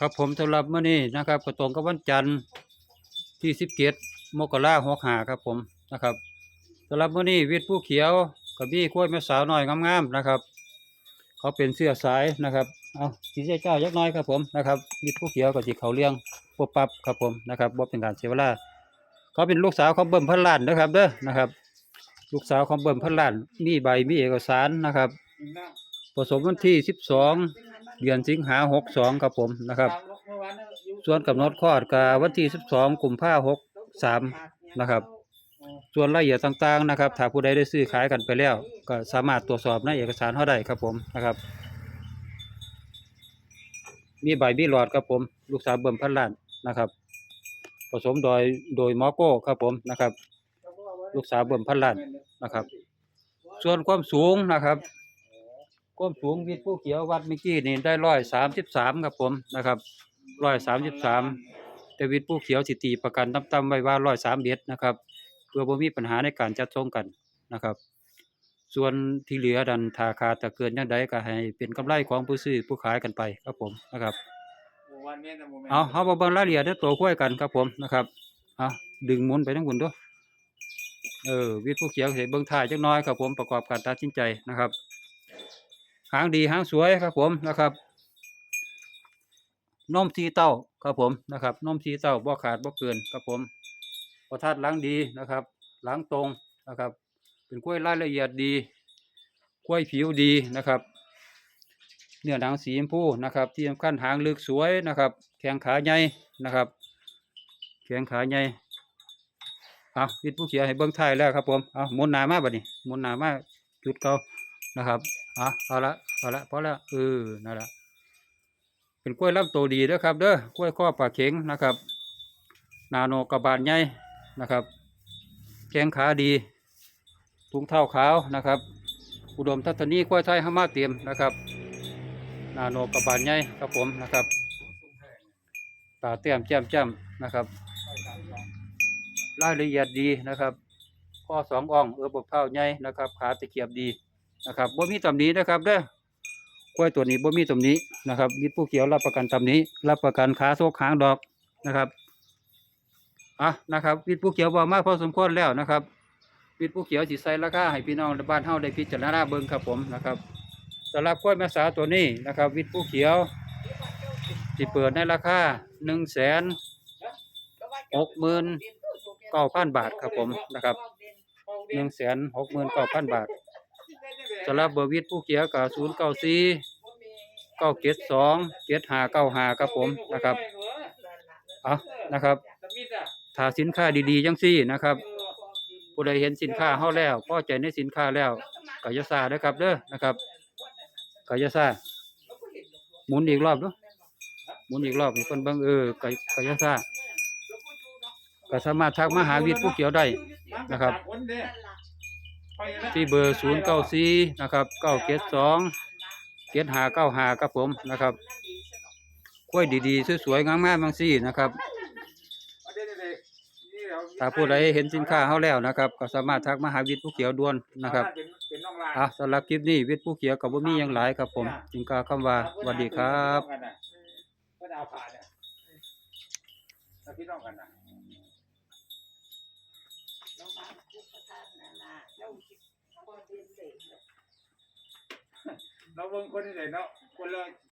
ครับผมสำหรับมื้อนี้นะครับก็ตรงกับวันจันทร์ที่17มกราคม65ครับผมนะครับสำหรับมื้อนี้วิทย์ผู้เขียวกับบี้กล้วยแม่สาวน้อยงามๆนะครับ เขาเป็นเสื้อสายนะครับเอาสีใจเจ้ายักหน้อยครับผมนะครับวิทย์ผู้เขียวกับสิเขาเลี้ยงปบปับครับผมนะครับบ่เป็นการเสียเวลาเขาเป็นลูกสาวของเบิ่มพันล้านนะครับเด้อนะครับ ลูกสาวของเบิ่มพันล้านมีใบมีเอกสารนะครับ ผสมวันที่12 เดือนสิงหา62ครับผมนะครับ ส่วนกำหนดคลอดก็วันที่12กุมภาพันธ์63นะครับ ส่วนรายละเอียดต่างๆนะครับถ้าผู้ใดได้ซื้อขายกันไปแล้ว ก็สามารถตรวจสอบในเอกสารเขาได้ครับผมนะครับ มีใบมีหลอดครับผม ลูกสาวเบิ่มพันล้านนะครับ ผสมโดยโดยมอโก้ครับผมนะครับ ลูกสาวเบิ่มพันล้านนะครับ ส่วนความสูงนะครับ ความสูงวิทย์ผู้เขียววัดเมื่อกี้นี่ได้ร้อยสามสิบสามครับผมนะครับร้อยสามสิบสามแต่วิทย์ผู้เขียวสิตีประกันต่ำๆไว้ว่าร้อยสามเมตรนะครับ เพื่อบ่มีปัญหาในการจัดส่งกันนะครับ ส่วนที่เหลือดันถ้าขาต่เกินยังใดก็ให้เป็นกำไรของผู้ซื้อผู้ขายกันไปครับผมนะครับเอาเอามาเบิ่งรายละเอียดในตัวคุ้ยกันครับผมนะครับเอาดึงมุนไปทั้งหมดด้วยเออวิทย์ผู้เขียวเห็นเบิ่งถ่ายจักน้อยครับผมประกอบการตัดสินใจนะครับ หางดีหางสวยครับผมนะครับนมทีเต้าครับผมนะครับนมทีเต้าบ่ขาดบ่เกินครับผมประทัดล้างดีนะครับล้างตรงนะครับ เป็นกล้วยรายละเอียดดีกล้วยผิวดีนะครับ เนื้อหนังสีชมพูนะครับ ที่สำคัญหางลึกสวยนะครับ แข้งขาใหญ่นะครับแข้งขาใหญ่เอาวิดผู้เขียให้เบิ้งท้ายแล้วครับผมเอามุนหนามาบัดนี้มุนหนามาจุดเก่านะครับ อาเอาละเอาละพอแล้วเออนั่นแหละเป็นกล้วยลำโตวดีเด้อครับเด้อกล้วยข้อปลาเข็งนะครับ นาโนกระบาลใหญ่นะครับ แข้งขาดีถุงเท้าขาวนะครับ อุดมทัศนีกล้วยไทยห้ามาเตรียมนะครับ นาโนกระบาลใหญ่ครับผมนะครับตาเตี้ยมแจ่มแจ่มนะครับรายละเอียดดีนะครับ ข้อสองอ่องเออบกเท้าใหญ่นะครับ ขาตะเกียบดี นะครับบ่มีตำหนินะครับเด้อกล้วยตัวนี้บ่มีตำหนินะครับมิตรผู้เขียวรับประกันตำหนิรับประกันขาโซกหางดอกนะครับอะนะครับมิตรผู้เขียวบอกมากพอสมควรแล้วนะครับมิตรผู้เขียวสิใสราคาให้พี่น้องบ้านเฮาได้พิจารณาเบิ่งครับผมนะครับสำหรับกล้วยแม่สาตัวนี้นะครับวิตรผู้เขียวสิเปิดในราคาหนึ่งแสนหกหมื่นเก้าพันบาทครับผมนะครับหนึ่งแสนหกหมื่นเก้าพันบาท สำหรับเบอร์วิทย์ผู้เขียกับศูนย์เก้าสี่เก้าเจ็ดสองเจ็ดห้าเก้าห้าครับผมนะครับเอานะครับถ้าสินค้าดีๆจังซี่นะครับผู้ใดเห็นสินค้าเฮาแล้วพอใจในสินค้าแล้วก็อย่าซาด้อครับเด้อนะครับก็อย่าซาหมุนอีกรอบเดูหมุนอีกรอบให้เพิ่นบิ่งเออก็ก็อย่าซาก็สามารถทักมาหาวิทย์ผู้เขียวได้นะครับ ที่เบอร์ 0 9 4 นะครับ9 7 2 7 5 9 5ครับผมนะครับกล้วยดีๆ สวยๆงามๆบางซี่นะครับ ถ้าผู้ใดเห็นสินค้าเฮาแล้วนะครับ ก็สามารถทักมาหาวิทย์ผู้เขียวด่วนนะครับอะสำหรับคลิปนี้วิทย์ผู้เขียวกับบ่มีหยังหลายครับผมจึงกาคำว่าสวัสดีครับก็ดาวผ่านเนี่ยพี่น้องกันนะ เราเบิ่งคนที่ไหนเนาะคนละ